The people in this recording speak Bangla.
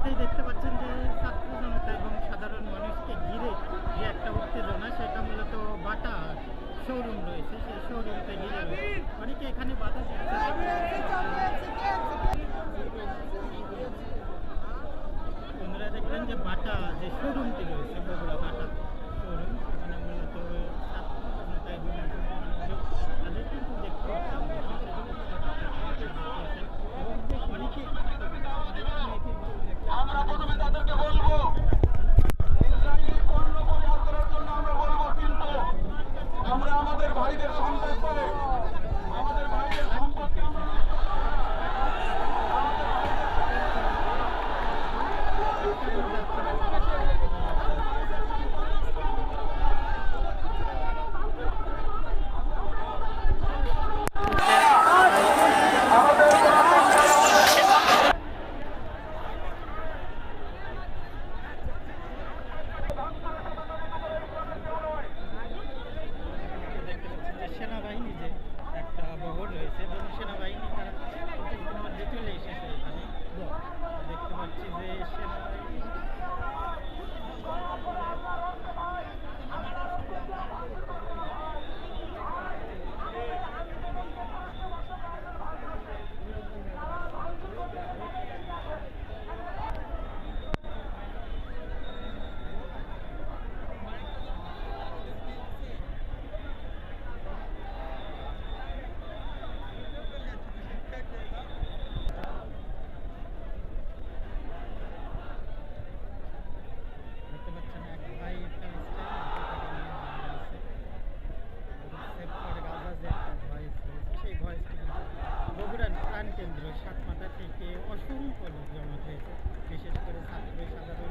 মুহূর্তেই দেখতে পাচ্ছেন যে ছাত্র জনতা এবং সাধারণ মানুষকে ঘিরে যে একটা উত্তেজনা, সেটা মূলত বাটা শোরুম রয়েছে। সেই শোরুমকে ঘিরে অনেকে এখানে বাধা বন্ধুরা পাচ্ছেন কেন্দ্র সাত মাথা থেকে অসংখ্য লোক জমা হয়েছে বিশেষ করে ছাত্র সাধারণ